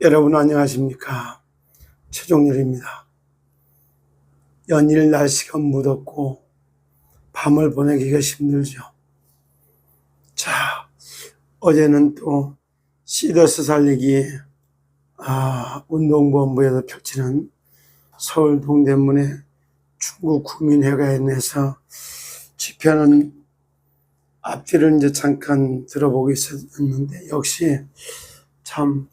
여러분 안녕하십니까? 최종렬입니다. 연일 날씨가 무덥고 밤을 보내기가 힘들죠. 자 어제는 또 시더스 살리기 아, 운동본부에서 펼치는 서울 동대문의 중국 국민회관에서 집회는 앞뒤를 이제 잠깐 들어보고 있었는데 역시 참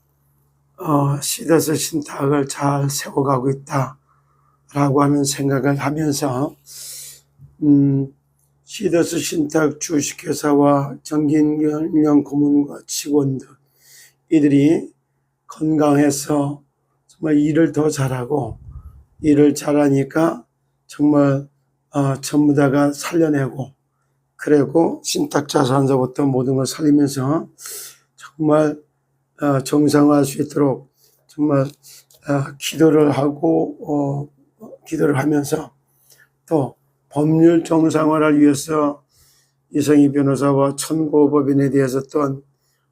어, 시더스 신탁을 잘 세워가고 있다라고 하는 생각을 하면서 음, 시더스 신탁 주식회사와 정긴경 고문과 직원들 이들이 건강해서 정말 일을 더 잘하고 일을 잘하니까 정말 어, 전부 다가 살려내고 그리고 신탁 자산서부터 모든 걸 살리면서 정말 어, 정상화할 수 있도록 정말 어, 기도를 하고 어, 기도를 하면서 또 법률 정상화를 위해서 이성희 변호사와 천고법인에 대해서 또한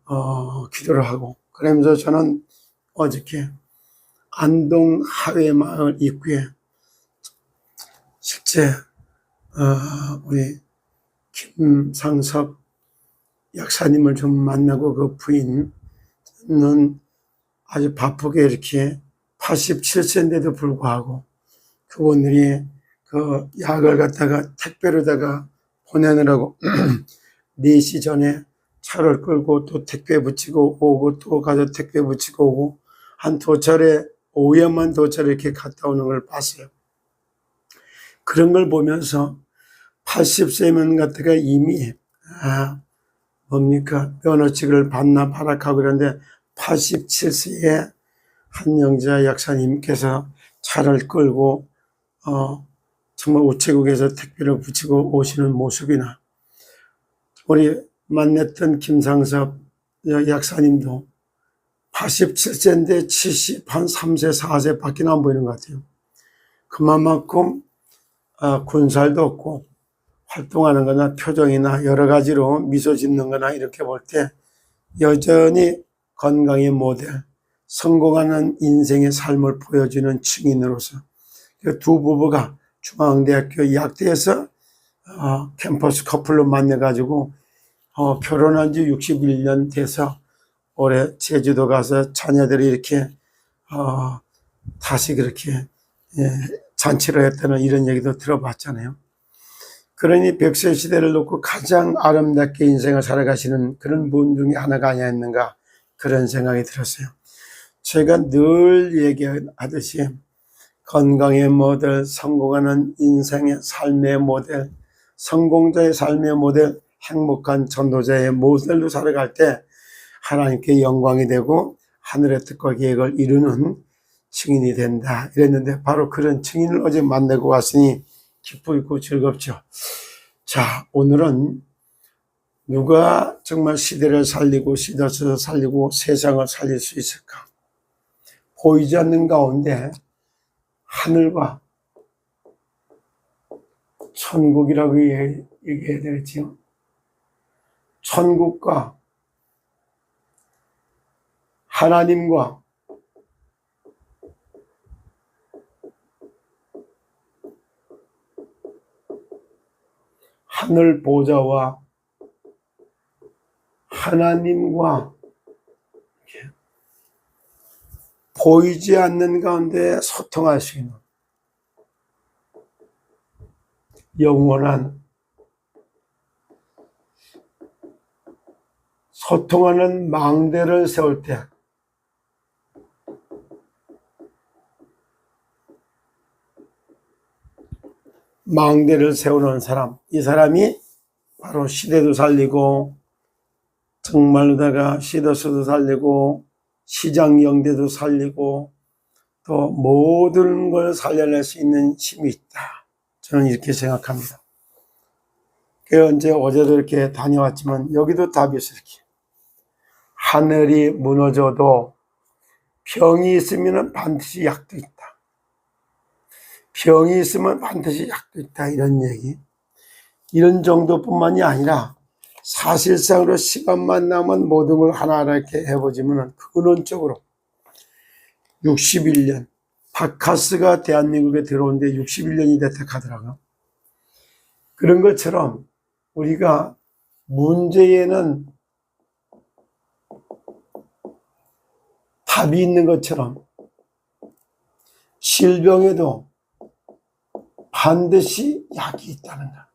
어, 기도를 하고 그러면서 저는 어저께 안동 하회마을 입구에 실제 어, 우리 김상섭 약사님을 좀 만나고 그 부인 은 아주 바쁘게 이렇게 87세인데도 불구하고 그분들이 그 약을 갖다가 택배로다가 보내느라고 4시 전에 차를 끌고 또 택배 붙이고 오고 또 가서 택배 붙이고 오고 한 두 차례 오후에만 두 차례 이렇게 갔다 오는 걸 봤어요. 그런 걸 보면서 80세면 같다가 이미 아 뭡니까 면허증을 받나 발악하고 그러는데 87세에 한영자 약사님께서 차를 끌고 어 정말 우체국에서 택배를 붙이고 오시는 모습이나 우리 만났던 김상섭 약사님도 87세인데 70, 한 3세, 4세 밖에 안 보이는 것 같아요. 그만큼 아, 군살도 없고 활동하는 거나 표정이나 여러 가지로 미소 짓는 거나 이렇게 볼 때 여전히 건강의 모델, 성공하는 인생의 삶을 보여주는 증인으로서 그두 부부가 중앙대학교 약대에서 어, 캠퍼스 커플로 만나가지고 어, 결혼한 지 61년 돼서 올해 제주도 가서 자녀들이 이렇게 어, 다시 그렇게 예, 잔치를 했다는 이런 얘기도 들어봤잖아요. 그러니 백세 시대를 놓고 가장 아름답게 인생을 살아가시는 그런 분 중에 하나가 아니었는가 그런 생각이 들었어요. 제가 늘 얘기하듯이 건강의 모델, 성공하는 인생의 삶의 모델, 성공자의 삶의 모델, 행복한 전도자의 모델로 살아갈 때 하나님께 영광이 되고 하늘의 뜻과 계획을 이루는 증인이 된다. 이랬는데 바로 그런 증인을 어제 만나고 왔으니 기쁘고 즐겁죠. 자, 오늘은 누가 정말 시대를 살리고 시대를 살리고 세상을 살릴 수 있을까? 보이지 않는 가운데 하늘과 천국이라고 얘기해야 되겠지요. 천국과 하나님과 하늘 보좌와 하나님과 보이지 않는 가운데 있는 영원한 소통하는 망대를 세울 때 망대를 세우는 사람, 이 사람이 바로 시대도 살리고 정말로다가 시더스도 살리고 시장 영대도 살리고 또 모든 걸 살려낼 수 있는 힘이 있다. 저는 이렇게 생각합니다. 그 언제 어제도 이렇게 다녀왔지만 여기도 답이 있어 이렇게 하늘이 무너져도 병이 있으면 반드시 약도 있다. 병이 있으면 반드시 약도 있다. 이런 얘기. 이런 정도뿐만이 아니라 사실상으로 시간만 남은 모든 걸 하나하나 이렇게 해보지만 근원적으로 61년 바카스가 대한민국에 들어온 데 61년이 됐다 하더라고요. 그런 것처럼 우리가 문제에는 답이 있는 것처럼 질병에도 반드시 약이 있다는 것.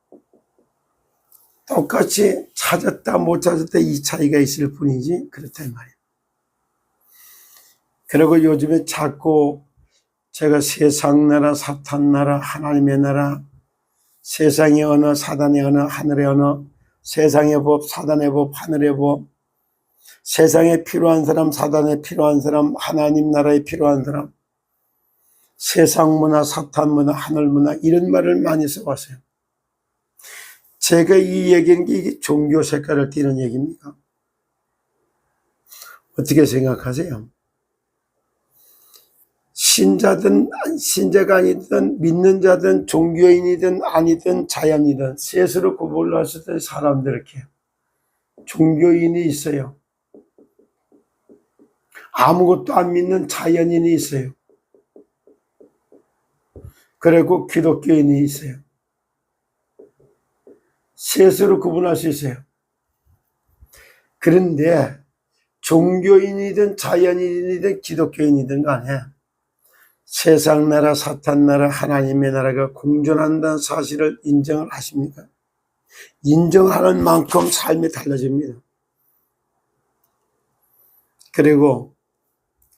똑같이 찾았다 못 찾았다 이 차이가 있을 뿐이지 그렇다 이 말이에요. 그리고 요즘에 자꾸 제가 세상 나라, 사탄 나라, 하나님의 나라, 세상의 언어, 사단의 언어, 하늘의 언어, 세상의 법, 사단의 법, 하늘의 법, 세상에 필요한 사람, 사단에 필요한 사람, 하나님 나라에 필요한 사람, 세상 문화, 사탄 문화, 하늘 문화 이런 말을 많이 써왔어요. 제가 이 얘기는 게 이게 종교 색깔을 띠는 얘기입니까? 어떻게 생각하세요? 신자든 신자가 아니든 믿는 자든 종교인이든 아니든 자연이든 셋으로 구분했을 때 사람들 이렇게 종교인이 있어요. 아무것도 안 믿는 자연인이 있어요. 그리고 기독교인이 있어요. 셋으로 구분할 수 있어요. 그런데 종교인이든 자연인이든 기독교인이든 간에 세상 나라, 사탄 나라, 하나님의 나라가 공존한다는 사실을 인정을 하십니까? 인정하는 만큼 삶이 달라집니다. 그리고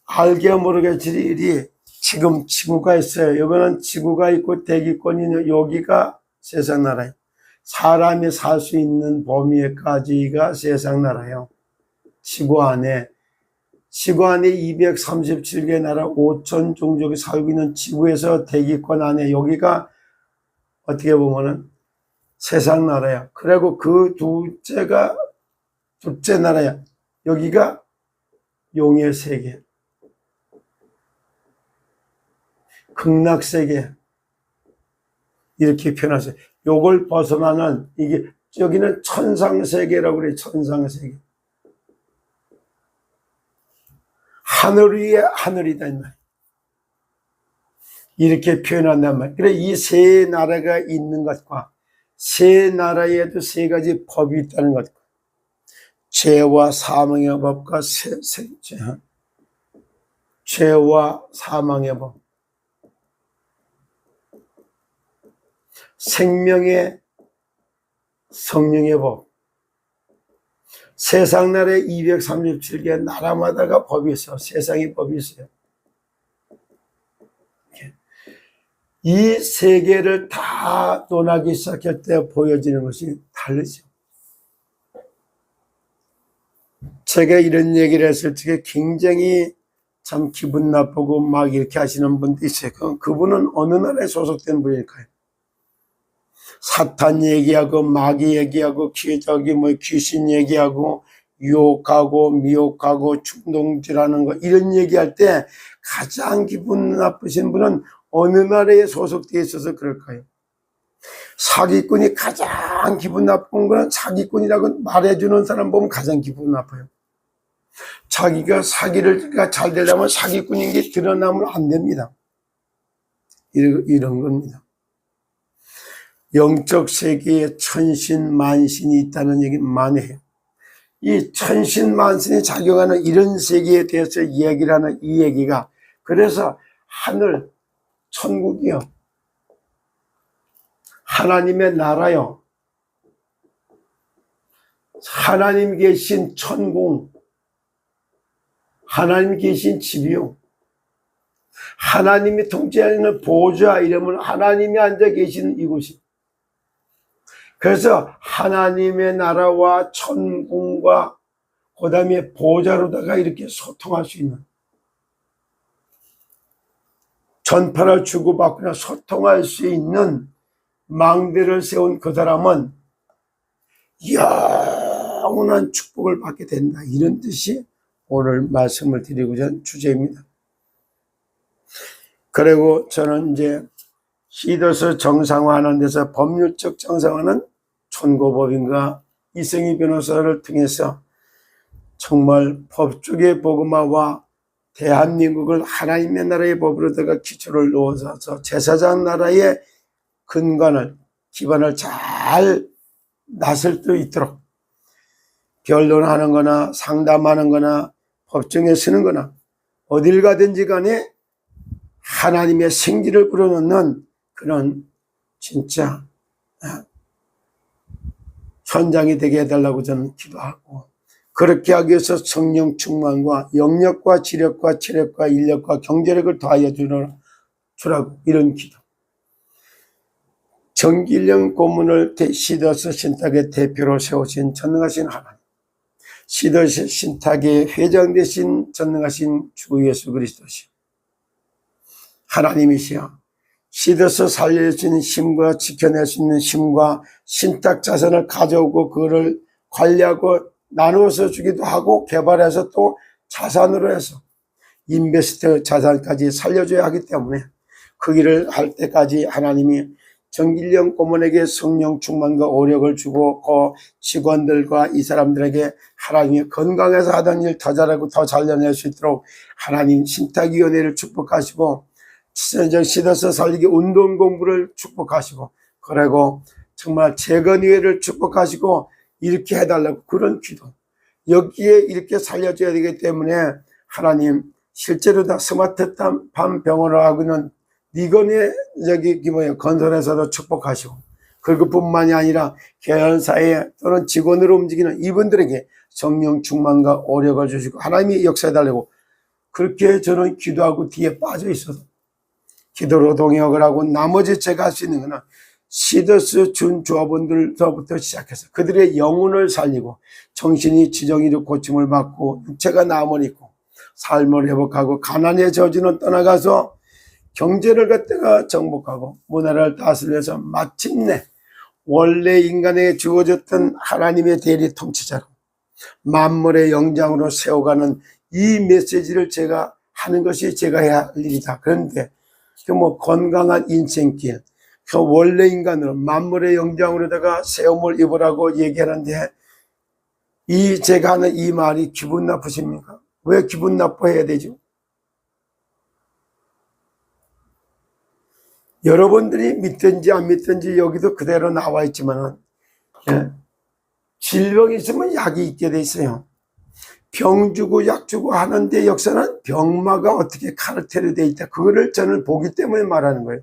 알게 모르겠지 일이 지금 지구가 있어요. 여기는 지구가 있고 대기권이 있는 여기가 세상 나라예요. 사람이 살 수 있는 범위까지가 세상 나라예요. 지구 안에 지구 안에 237개 나라 5천 종족이 살고 있는 지구에서 대기권 안에 여기가 어떻게 보면은 세상 나라야. 그리고 그 둘째가 둘째 나라야. 여기가 용의 세계. 극락 세계. 이렇게 표현하세요. 요걸 벗어나는 이게 여기는 천상 세계라고 그래. 천상 세계. 하늘 위에 하늘이다 이 말. 이렇게 표현한단 말. 그래 이 세 나라가 있는 것과 세 나라에도 세 가지 법이 있다는 것. 죄와 사망의 법과 세, 세, 죄, 죄와 사망의 법. 생명의 성령의 법. 세상 나라에 237개 나라마다가 법이 있어. 세상의 법이 있어요. 이 세계를 다 논하기 시작할 때 보여지는 것이 다르죠. 제가 이런 얘기를 했을 때 굉장히 참 기분 나쁘고 막 이렇게 하시는 분도 있어요. 그분은 어느 나라에 소속된 분일까요? 사탄 얘기하고 마귀 얘기하고 저기 뭐 귀신 얘기하고 유혹하고 미혹하고 충동질하는 거 이런 얘기할 때 가장 기분 나쁘신 분은 어느 나라에 소속되어 있어서 그럴까요? 사기꾼이 가장 기분 나쁜 거는 사기꾼이라고 말해주는 사람 보면 가장 기분 나빠요. 자기가 사기를 잘 되려면 사기꾼인 게 드러나면 안 됩니다. 이런, 이런 겁니다. 영적 세계에 천신 만신이 있다는 얘기 많이 해요. 이 천신 만신이 작용하는 이런 세계에 대해서 이야기를 하는 이 얘기가 그래서 하늘 천국이요. 하나님의 나라요. 하나님 계신 천공. 하나님 계신 집이요. 하나님이 통치하는 보좌 이름은 하나님이 앉아 계시는 이곳이. 그래서 하나님의 나라와 천궁과 그 다음에 보좌로다가 이렇게 소통할 수 있는 전파를 주고받거나 소통할 수 있는 망대를 세운 그 사람은 영원한 축복을 받게 된다. 이런 뜻이 오늘 말씀을 드리고자 한 주제입니다. 그리고 저는 이제 시도서 정상화하는 데서 법률적 정상화는 천고법인과 이승희 변호사를 통해서 정말 법조계 복음화와 대한민국을 하나님의 나라의 법으로다가 기초를 놓아서 제사장 나라의 근간을 기반을 잘 나설 수 있도록 변론하는 거나 상담하는 거나 법정에 서는 거나 어딜 가든지 간에 하나님의 생기를 불어넣는 그런 진짜 아, 현장이 되게 해달라고 저는 기도하고 그렇게 하기 위해서 성령 충만과 영력과 지력과 체력과 인력과 경제력을 더하여 주라, 주라고 이런 기도. 정길령 고문을 대- 시더스 신탁의 대표로 세우신 전능하신 하나님. 시더스 신탁의 회장 되신 전능하신 주 예수 그리스도시오. 하나님이시여. 시더스 살려주신 힘과 지켜낼 수 있는 힘과 신탁 자산을 가져오고 그거를 관리하고 나누어서 주기도 하고 개발해서 또 자산으로 해서 인베스트 자산까지 살려줘야 하기 때문에 그 일을 할 때까지 하나님이 정길령 고문에게 성령 충만과 오력을 주고 그 직원들과 이 사람들에게 하나님이 건강해서 하던 일 더 잘하고 더 잘려낼 수 있도록 하나님 신탁위원회를 축복하시고 시정 시더서 살리기 운동 공부를 축복하시고 그리고 정말 재건위회를 축복하시고 이렇게 해달라고 그런 기도. 여기에 이렇게 살려줘야 되기 때문에 하나님 실제로 다 스마트 밤 병원을 하고 있는 니건의 여기 뭐예요 건설에서도 축복하시고 그것뿐만이 아니라 계열사회 또는 직원으로 움직이는 이분들에게 성령 충만과 오력을 주시고 하나님이 역사해 달라고 그렇게 저는 기도하고 뒤에 빠져 있어서 기도로 동역을 하고 나머지 제가 할 수 있는 거는 시더스 준 조합원들서부터 시작해서 그들의 영혼을 살리고 정신이 지정이로 고침을 받고 육체가 남을 있고 삶을 회복하고 가난의 저주는 떠나가서 경제를 갖다가 정복하고 문화를 다스려서 마침내 원래 인간에게 주어졌던 하나님의 대리 통치자로 만물의 영장으로 세워가는 이 메시지를 제가 하는 것이 제가 해야 할 일이다. 그런데 그 뭐 건강한 인생길, 그 원래 인간으로 만물의 영장으로다가 세움을 입으라고 얘기하는데 이 제가 하는 이 말이 기분 나쁘십니까? 왜 기분 나빠해야 되죠? 여러분들이 믿든지 안 믿든지 여기도 그대로 나와 있지만은 예, 질병이 있으면 약이 있게 돼 있어요. 병 주고 약 주고 하는데 역사는 병마가 어떻게 카르텔이 돼 있다. 그거를 저는 보기 때문에 말하는 거예요.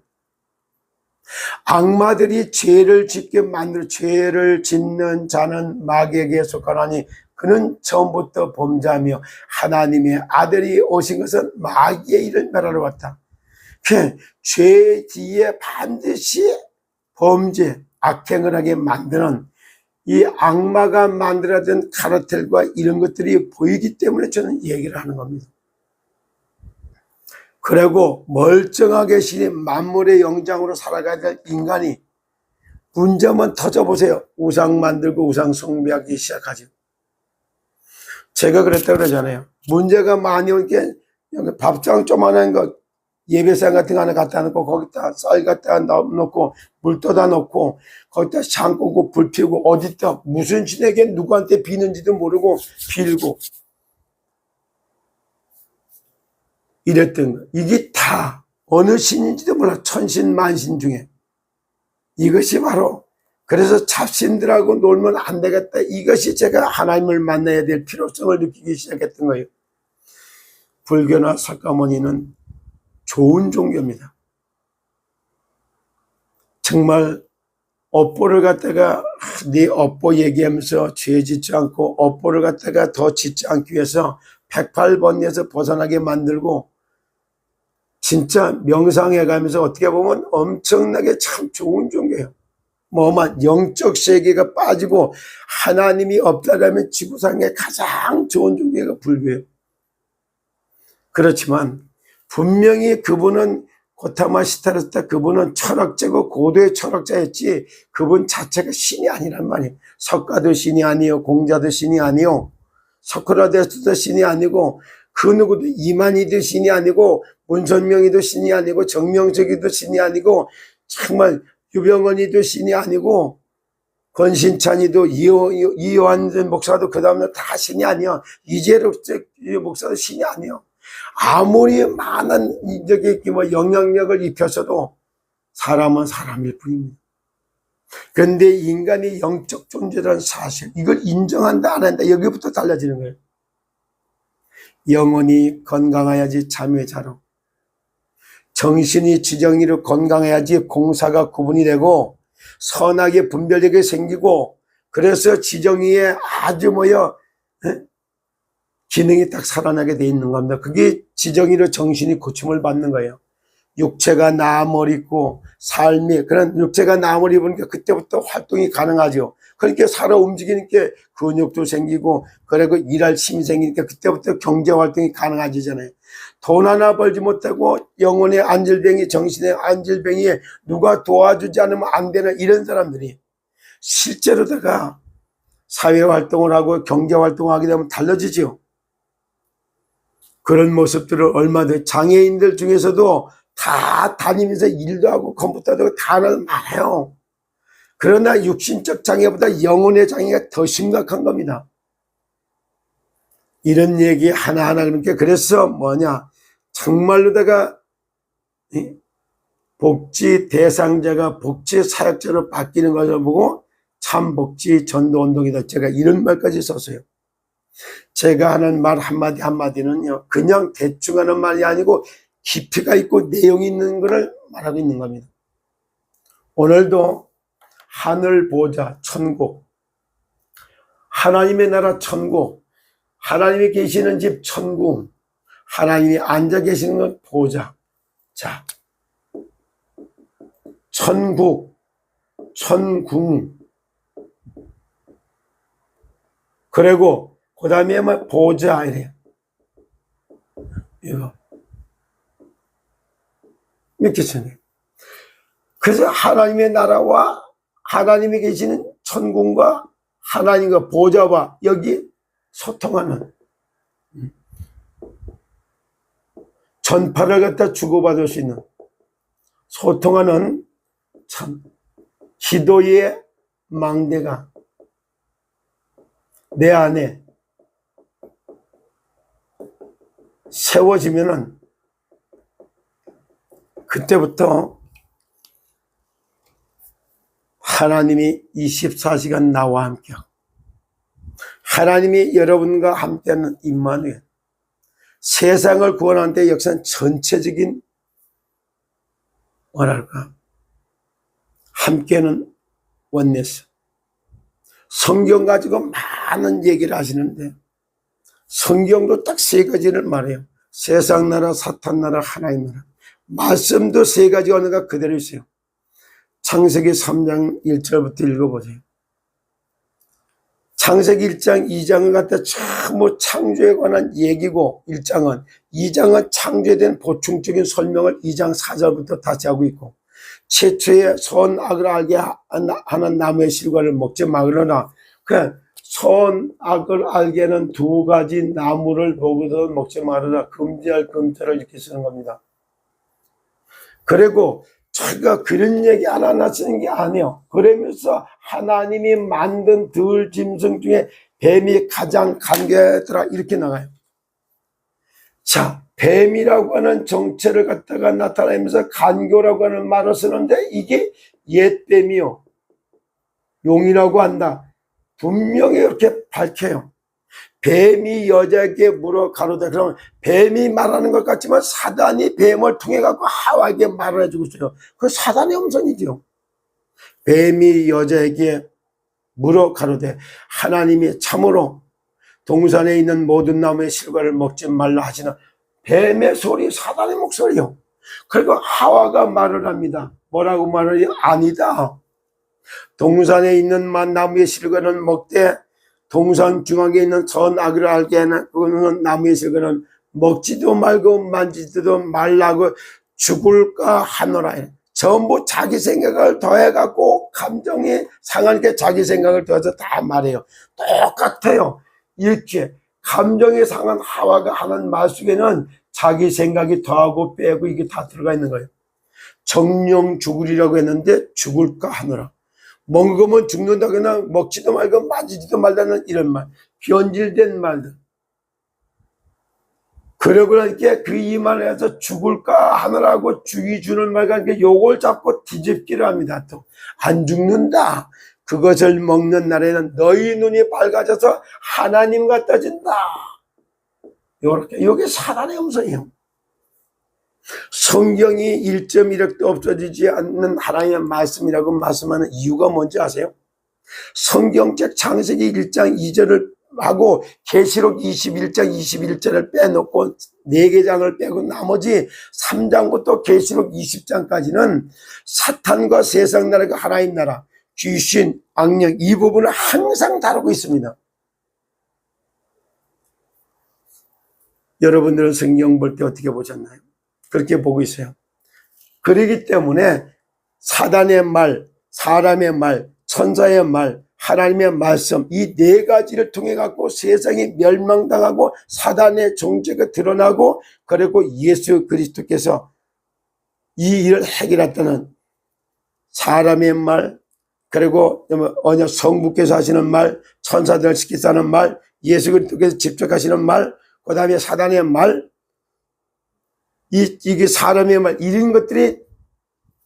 악마들이 죄를 짓게 만들 죄를 짓는 자는 마귀에게 속하나니 그는 처음부터 범자며 하나님의 아들이 오신 것은 마귀의 일을 멸하러 왔다. 그 죄 뒤에 반드시 범죄, 악행을 하게 만드는 이 악마가 만들어진 카르텔과 이런 것들이 보이기 때문에 저는 얘기를 하는 겁니다. 그리고 멀쩡하게 신이 만물의 영장으로 살아가야 될 인간이 문제만 터져보세요. 우상 만들고 우상 숭배하기 시작하죠. 제가 그랬다 그러잖아요. 문제가 많이 오니까 여기 밥장 조만한 거 예배상 같은 거 하나 갖다 놓고 거기다 쌀 갖다 넣고 물 떠다 놓고 거기다 창고고 불 피우고 어디다 무슨 신에게 누구한테 비는지도 모르고 빌고 이랬던 거. 이게 다 어느 신인지도 몰라 천신 만신 중에 이것이 바로 그래서 잡신들하고 놀면 안 되겠다. 이것이 제가 하나님을 만나야 될 필요성을 느끼기 시작했던 거예요. 불교나 석가모니는 좋은 종교입니다. 정말 업보를 갖다가 네 업보 얘기하면서 죄 짓지 않고 업보를 갖다가 더 짓지 않기 위해서 108번에서 벗어나게 만들고 진짜 명상해 가면서 어떻게 보면 엄청나게 참 좋은 종교예요. 뭐만 영적 세계가 빠지고 하나님이 없다라면 지구상에 가장 좋은 종교가 불교예요. 그렇지만 분명히 그분은 고타마 시타르스타 그분은 철학자고 고도의 철학자였지 그분 자체가 신이 아니란 말이에요. 석가도 신이 아니요 공자도 신이 아니요 소크라테스도 신이 아니고 그 누구도 이만희도 신이 아니고 문선명이도 신이 아니고 정명석이도 신이 아니고 정말 유병원이도 신이 아니고 권신찬이도 이호, 이호한 목사도 그 다음에 다 신이 아니야. 이재록 목사도 신이 아니야. 아무리 많은 이적의 뭐 영향력을 입혀서도 사람은 사람일 뿐입니다. 그런데 인간이 영적 존재라는 사실, 이걸 인정한다, 안 한다, 여기부터 달라지는 거예요. 영혼이 건강해야지 잠의 자로. 정신이 지정이로 건강해야지 공사가 구분이 되고, 선하게 분별되게 생기고, 그래서 지정이에 아주 뭐여, 에? 기능이 딱 살아나게 돼 있는 겁니다. 그게 지정이로 정신이 고침을 받는 거예요. 육체가 나음을 입고 삶이 그런 육체가 나음을 입으니까 그때부터 활동이 가능하죠. 그러니까 살아 움직이니까 근육도 생기고 그리고 일할 힘이 생기니까 그때부터 경제 활동이 가능해지잖아요. 돈 하나 벌지 못하고 영혼의 안질병이 정신의 안질병이 누가 도와주지 않으면 안 되는 이런 사람들이 실제로다가 사회 활동을 하고 경제 활동을 하게 되면 달라지죠. 그런 모습들을 얼마든지 장애인들 중에서도 다 다니면서 일도 하고 컴퓨터도 다 하는 많아요. 그러나 육신적 장애보다 영혼의 장애가 더 심각한 겁니다. 이런 얘기 하나하나 그러니까 그래서 뭐냐 정말로다가 이 복지 대상자가 복지 사역자로 바뀌는 것을 보고 참 복지 전도 운동이다. 제가 이런 말까지 썼어요. 제가 하는 말 한마디 한마디는요, 그냥 대충 하는 말이 아니고 깊이가 있고 내용이 있는 것을 말하고 있는 겁니다. 오늘도 하늘 보자, 천국, 하나님의 나라 천국, 하나님이 계시는 집 천국, 하나님이 앉아 계시는 것 보자. 자, 천국, 천궁, 그리고 그 다음에 뭐 보자 이래요. 이거 쓰네. 그래서 하나님의 나라와 하나님이 계시는 천국과 하나님과 보좌와 여기 소통하는 음. 전파를 갖다 주고받을 수 있는 소통하는 참 기도의 망대가 내 안에 세워지면은 그때부터 하나님이 24시간 나와 함께 하나님이 여러분과 함께하는 임마누엘 세상을 구원하는 데 역사는 전체적인 뭐랄까 함께는 원내스 성경 가지고 많은 얘기를 하시는데 성경도 딱 세 가지를 말해요. 세상 나라, 사탄 나라, 하나님 나라. 말씀도 세 가지 언어가 그대로 있어요. 창세기 3장 1절부터 읽어보세요. 창세기 1장, 2장을 갖다 전부 창조에 관한 얘기고 1장은 2장은 창조에 대한 보충적인 설명을 2장 4절부터 다시 하고 있고 최초의 선악을 알게 하는 나무의 실과를 먹지 말으나 그 선악을 알게는 두 가지 나무를 보고도 먹지 말으라 금지할 금태를 이렇게 쓰는 겁니다. 그리고 자기가 그런 얘기 하나 쓰는 게 아니에요. 그러면서 하나님이 만든 들 짐승 중에 뱀이 가장 간계더라 이렇게 나가요. 자, 뱀이라고 하는 정체를 갖다가 나타내면서 간교라고 하는 말을 쓰는데 이게 옛뱀이요. 용이라고 한다. 분명히 이렇게 밝혀요. 뱀이 여자에게 물어 가로되 그러면 뱀이 말하는 것 같지만 사단이 뱀을 통해 갖고 하와에게 말을 해주고 있어요. 그 사단의 음성이죠. 뱀이 여자에게 물어 가로되 하나님이 참으로 동산에 있는 모든 나무의 실과를 먹지 말라 하시는 뱀의 소리 사단의 목소리요. 그리고 하와가 말을 합니다. 뭐라고 말을 해요? 아니다. 동산에 있는 만나무의 실과는 먹되 동산 중앙에 있는 선악을 알게 하는 그거는 나무의 실과는 먹지도 말고 만지지도 말라고 죽을까 하노라. 전부 자기 생각을 더해갖고 감정이 상하니까 자기 생각을 더해서 다 말해요. 똑같아요. 이렇게 감정이 상한 하와가 하는 말 속에는 자기 생각이 더하고 빼고 이게 다 들어가 있는 거예요. 정령 죽으리라고 했는데 죽을까 하노라. 먹으면 죽는다 그냥 먹지도 말고 만지지도 말라는 이런 말 변질된 말들 그러고 나니까 그 이만해서 죽을까 하느라고 죽이 주는 말과 함께 요걸 잡고 뒤집기를 합니다. 또 안 죽는다. 그것을 먹는 날에는 너희 눈이 밝아져서 하나님 같아진다. 요렇게 요게 사단의 음성이에요. 성경이 1.1억도 없어지지 않는 하나님의 말씀이라고 말씀하는 이유가 뭔지 아세요? 성경책 창세기 1장 2절을 하고 계시록 21장 21절을 빼놓고 4개 장을 빼고 나머지 3장부터 계시록 20장까지는 사탄과 세상 나라가 하나님 나라, 귀신, 악령 이 부분을 항상 다루고 있습니다. 여러분들은 성경 볼 때 어떻게 보셨나요? 그렇게 보고 있어요. 그러기 때문에 사단의 말, 사람의 말, 천사의 말, 하나님의 말씀 이 네 가지를 통해 갖고 세상이 멸망당하고 사단의 정죄가 드러나고 그리고 예수 그리스도께서 이 일을 해결했다는 사람의 말 그리고 언약 성부께서 하시는 말 천사들을 시키서 하는 말 예수 그리스도께서 직접 하시는 말그 다음에 사단의 말 이, 이게 사람의 말 이런 것들이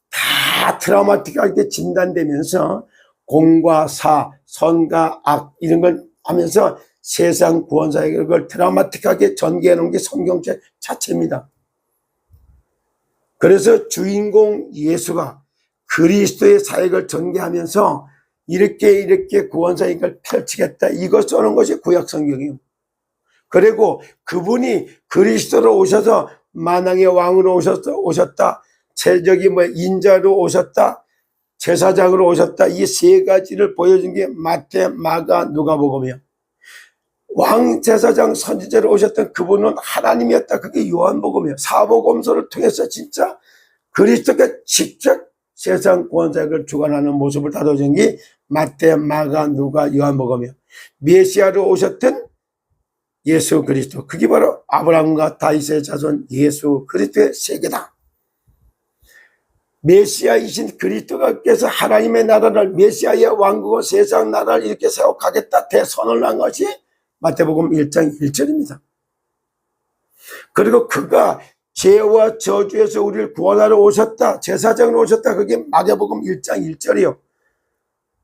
다 트라우마틱하게 진단되면서 공과 사, 선과 악 이런 걸 하면서 세상 구원사에게 그걸 드라마틱하게 전개해 놓은 게 성경책 자체입니다. 그래서 주인공 예수가 그리스도의 사역을 전개하면서 이렇게 이렇게 구원사역을 펼치겠다 이거 써는 것이 구약 성경이에요. 그리고 그분이 그리스도로 오셔서 만왕의 왕으로 오셨, 오셨다. 제적이 뭐 인자로 오셨다. 제사장으로 오셨다. 이 세 가지를 보여준 게 마태, 마가, 누가복음이요. 왕 제사장 선지자로 오셨던 그분은 하나님이었다. 그게 요한복음이에요. 사복음서를 통해서 진짜 그리스도가 직접 세상 구원자를 주관하는 모습을 다뤄준 게 마태, 마가, 누가, 요한복음이에요. 메시아로 오셨던 예수 그리스도. 그게 바로 아브라함과 다윗의 자손 예수 그리스도의 세계다. 메시아이신 그리스도께서 하나님의 나라를 메시아의 왕국을 세상 나라를 이렇게 세워가겠다 대선을 한 것이 마태복음 1장 1절입니다. 그리고 그가 죄와 저주에서 우리를 구원하러 오셨다. 제사장으로 오셨다. 그게 마태복음 1장 1절이요.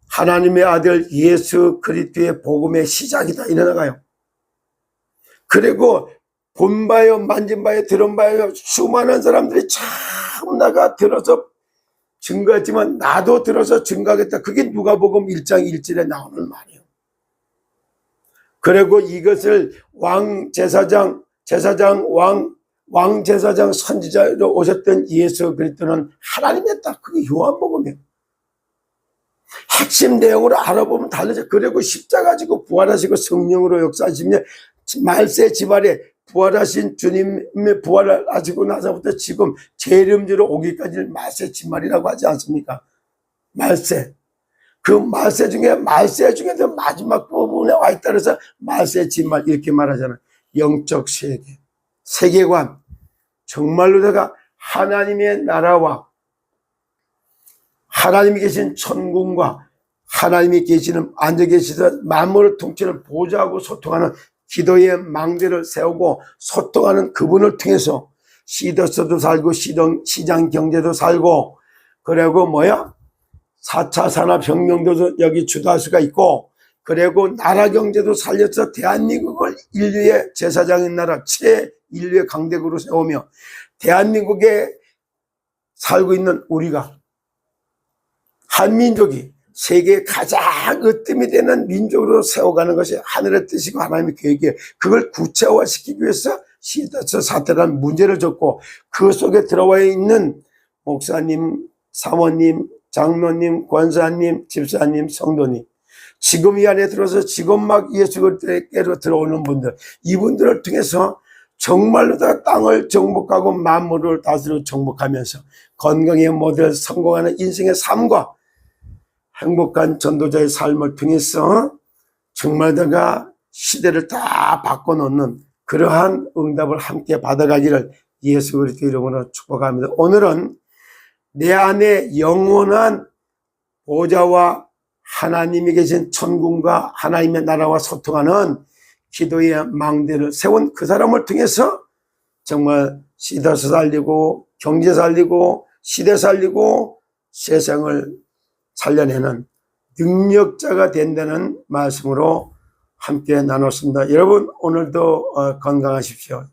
하나님의 아들 예수 그리스도의 복음의 시작이다. 이러나가요. 그리고 본 바요, 만진 바요, 들은 바요, 수많은 사람들이 참 나가 들어서 증거했지만 나도 들어서 증거하겠다. 그게 누가복음 1장 1절에 나오는 말이에요. 그리고 이것을 왕 제사장, 제사장 왕, 왕 제사장 선지자로 오셨던 예수 그리스도는 하나님이었다. 그게 요한복음이에요. 핵심 내용으로 알아보면 달라져. 그리고 십자 가 지고 부활하시고 성령으로 역사하시며 말세 지발에 부활하신 주님의 부활을 하시고 나서부터 지금 재림주로 오기까지를 말세 지말이라고 하지 않습니까? 말세. 그 말세 중에 말세 중에서 마지막 부분에 와 있다 그래서 말세 지말 이렇게 말하잖아요. 영적 세계, 세계관. 정말로 내가 하나님의 나라와 하나님이 계신 천국과 하나님이 계시는 앉아 계시던 만물을 통치는 보좌하고 소통하는 기도의 망대를 세우고 소통하는 그분을 통해서 시더스도 살고 시동, 시장 경제도 살고 그리고 뭐야? 4차 산업혁명도 여기 주도할 수가 있고 그리고 나라 경제도 살려서 대한민국을 인류의 제사장인 나라 최인류의 강대국으로 세우며 대한민국에 살고 있는 우리가 한민족이 세계 가장 으뜸이 되는 민족으로 세워가는 것이 하늘의 뜻이고 하나님의 계획이에요. 그걸 구체화시키기 위해서 시다스 사태라는 문제를 줬고 그 속에 들어와 있는 목사님, 사모님, 장로님, 권사님, 집사님, 성도님 지금 이 안에 들어서 지금 막 예수 그리스도께로 들어오는 분들 이분들을 통해서 정말로 다 땅을 정복하고 만물을 다스려 정복하면서 건강의 모델 성공하는 인생의 삶과 행복한 전도자의 삶을 통해서 정말 내가 시대를 다 바꿔놓는 그러한 응답을 함께 받아가기를 예수 그리스도 이름으로 축복합니다. 오늘은 내 안에 영원한 보좌와 하나님이 계신 천국과 하나님의 나라와 소통하는 기도의 망대를 세운 그 사람을 통해서 정말 시대 살리고 경제 살리고 시대 살리고 세상을 살려내는 능력자가 된다는 말씀으로 함께 나눴습니다. 여러분 오늘도 어, 건강하십시오.